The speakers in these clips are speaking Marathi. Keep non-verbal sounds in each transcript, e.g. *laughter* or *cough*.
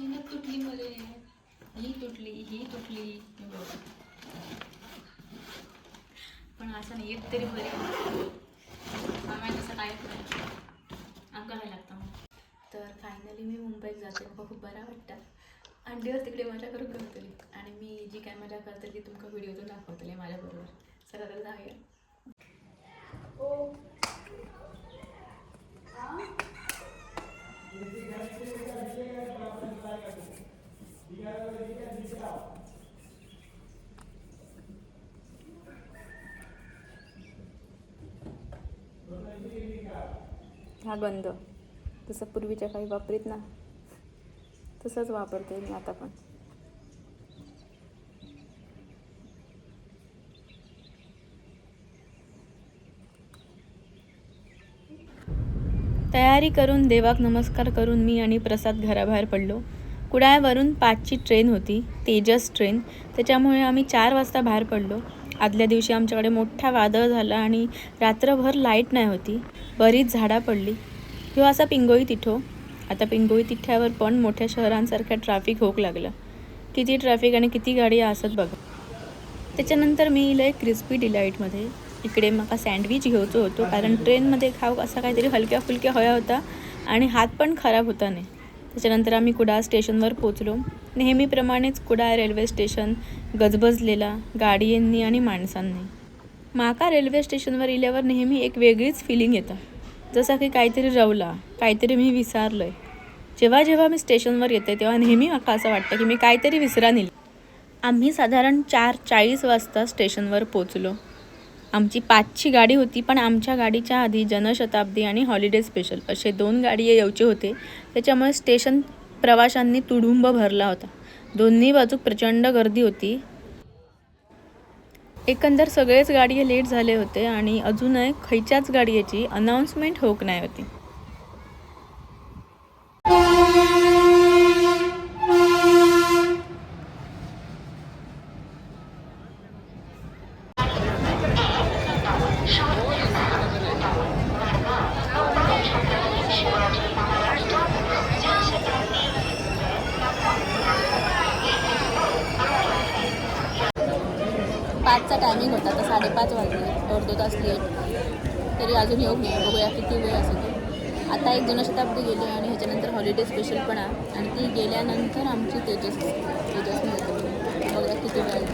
चेनच तुटली मले. ही तुटली ही तुटली. पण असं नाही एक तरी बरी. मामा तसं काय करायला लागतं मग तर फायनली मी मुंबईत जाते. खूप बरं वाटतं. अंडीवर तिकडे मजा करून करतली आणि मी जी काय मजा करते ती तुमका व्हिडिओतून दाखवतली माझ्याबरोबर. चला तर जाऊया. हा गंध. तसं पूर्वीच्या काही वापरीत ना तसंच वापरते मी आता पण. तयारी करून देवाक नमस्कार करून मी आणि प्रसाद घराबाहेर पडलो. कुडाळवरून पाचची ट्रेन होती तेजस ट्रेन. त्याच्यामुळे आम्ही चार वाजता बाहेर पडलो. आदल्या दिवशी आमच्याकडे मोठा वादळ झाला आणि रात्रभर लाइट नाही होती. बरीच झाडा पडली. किंवा असा पिंगोई तिठो. आता पिंगोई तिठ्यावर पण मोठ्या शहरांसारख्या ट्रॅफिक होक लागलं. किती ट्रॅफिक आणि किती गाडी असत बघा. त्याच्यानंतर मी इलं क्रिस्पी डिलाईटमध्ये. इकडे मला सँडविच घेवचो होतो कारण ट्रेनमध्ये खाऊ असा काहीतरी हलक्या फुलक्या हया होता आणि हात पण खराब होता नाही. त्याच्यानंतर आम्ही कुडाळ स्टेशनवर पोचलो. नेहमीप्रमाणेच कुडाळ रेल्वे स्टेशन गजबजलेला गाडींनी आणि माणसांनी. माका रेल्वे स्टेशनवर इल्यावर नेहमी एक वेगळीच फिलिंग येतं. जसं की काहीतरी रवला काहीतरी मी विसरलं आहे जेव्हा जेव्हा मी स्टेशनवर येते तेव्हा नेहमी माका असं वाटतं की मी काहीतरी विसरा नेली आम्ही साधारण चार चाळीस वाजता स्टेशनवर पोचलो. आमची पाचची गाडी होती पण आमच्या गाडीच्या आधी जनशताब्दी आणि हॉलिडे स्पेशल असे दोन गाडी येऊचे होते. त्याच्यामुळे स्टेशन प्रवाशांनी तुडुंब भरला होता. दोन्ही बाजू प्रचंड गर्दी होती. एकंदर सगळेच गाडी लेट झाले होते आणि अजूनही खयच्याच गाडयेची अनाऊन्समेंट होक नाही होती. पाचचा टायमिंग होता तर साडेपाच वाजले अर्धो तास लेट तरी अजून येऊ नये बघूया किती वेळ असतो आता एक जनशताब्दी गेली आणि ह्याच्यानंतर हॉलिडे स्पेशल पण आहे. आणि ती गेल्यानंतर आमची तेजस तेजस बघूया किती वेळ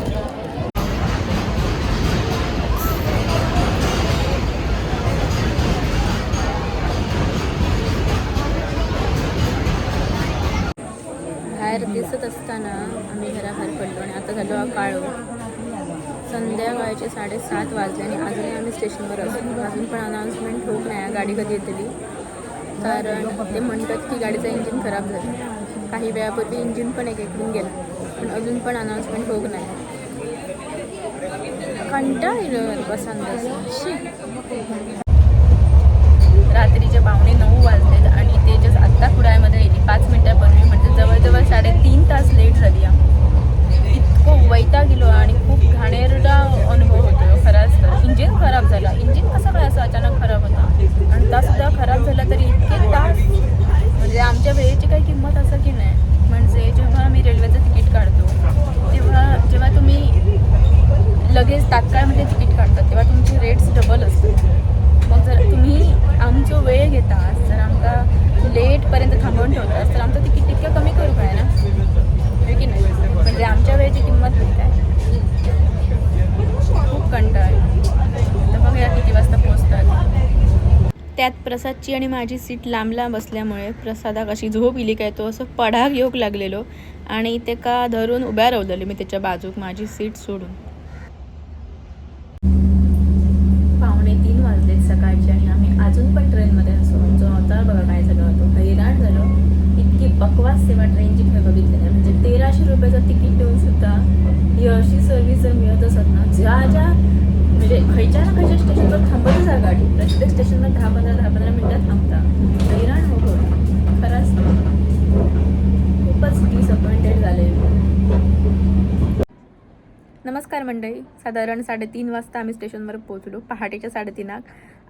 बाहेर दिसत असताना आम्ही घराबाहेर पडलो आणि आता झालो काळो. संध्याकाळचे साडेसात वाजले आणि अजूनही आम्ही स्टेशनवर असतो. अजून पण अनाऊन्समेंट होत नाही गाडी कधी येतली कारण ते म्हणतात की गाडीचं इंजिन खराब झालं. काही वेळापूर्वी इंजिन पण एक एकून गेला. पण अजून पण अनाऊन्समेंट होत नाही. कंटाळ बसान रात्रीचे पावणे नऊ वाजलेत आणि ते जस्ट आत्ता कुडाळमध्ये येते पाच मिनिटापूर्वी म्हणजे जवळजवळ साडेतीन तास लेट झाली आहे. इतकं वैता गेलो आणि खूप घाणेरडा अनुभव होतो खराच तर इंजिन खराब झाला इंजिन कसं काय असं अचानक खराब होता आणि तासुद्धा खराब झाला तरी इतके तास म्हणजे आमच्या वेळेची काही किंमत असं की नाही म्हणजे जेव्हा आम्ही रेल्वेचं तिकीट काढतो तेव्हा जेव्हा तुम्ही लगेच तात्काळमध्ये तिकीट काढतात तेव्हा तुमचे रेट्स डबल असतात मग जर तुम्ही आमचो वेळ घेतास जर आमका लेटपर्यंत थांबवून ठेवतास तर आमचं तिकीट तितकं कमी करू काय ना हो की नाही म्हणजे आमच्या वेळेची किंमत नाही काय खूप कंटाळ आहे. तर बघूया किती वाजता पोचतात त्यात प्रसादची आणि माझी सीट लांब लांब असल्यामुळे प्रसादाक अशी झोप इली काय तो असं पडाग येऊक लागलेलो आणि ते का धरून उभ्या रावलेली मी त्याच्या बाजूक माझी सीट सोडून. पावणे तीन वाजलेत सकाळचे आणि आम्ही अजून पण ट्रेनमध्ये असो जो अवतार बघा काय झालं होतो. हैराण झालो. इतकी बकवास सेवा ट्रेनची मी बघितली नाही. म्हणजे तेराशे रुपयाचं तिकीट देऊन सुद्धा ही अशी सर्व्हिस जर मिळत असत ना ज्या ज्या म्हणजे खयच्या ना खयच्या स्टेशनवर थांबतच आहे गाडी. प्रत्येक स्टेशनवर दहा पंधरा दहा पंधरा मिनिटात थांबता. हैराण हो खरंच. खूपच डिसअपॉइंटेड झाले. नमस्कार मंडळी. साधारण साडेतीन वाजता आम्ही स्टेशनवर पोहोचलो. पहाटेच्या साडेतीनाक.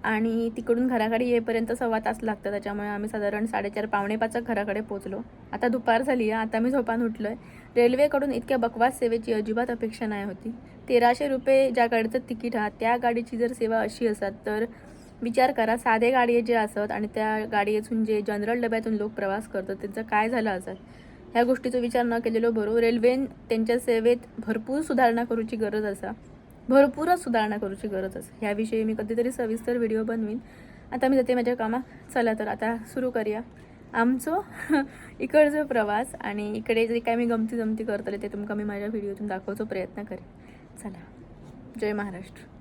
आणि तिकडून घराकडे येईपर्यंत सव्वा तास लागतं त्याच्यामुळे आम्ही साधारण साडेचार पावणे पाचच्या घराकडे पोचलो आता दुपार झाली आहे. आता मी झोपान उठलो आहे रेल्वेकडून इतक्या बकवास सेवेची अजिबात अपेक्षा नाही होती. तेराशे रुपये ज्या गाडीचं तिकीट हा त्या गाडीची जर सेवा अशी असत तर विचार करा साधे गाडी जे असत आणि त्या गाडीतून जे जनरल डब्यातून लोक प्रवास करतात त्यांचं काय झालं असत ह्या गोष्टीचा विचार न केलेलो बरो रेल्वेन त्यांच्या सेवेत भरपूर सुधारणा करूची गरज असा. भरपूरच सुधारणा करूची गरज असा. ह्याविषयी मी कधीतरी सविस्तर व्हिडिओ बनवीन. आता मी जाते माझ्या कामात. चला तर आता सुरू करूया. आमचो *laughs* इकडचा प्रवास आणि इकडे जे काय मी गमती जमती करतले ते तुमका मी माझ्या व्हिडिओतून दाखवचो प्रयत्न करेन. चला. जय महाराष्ट्र.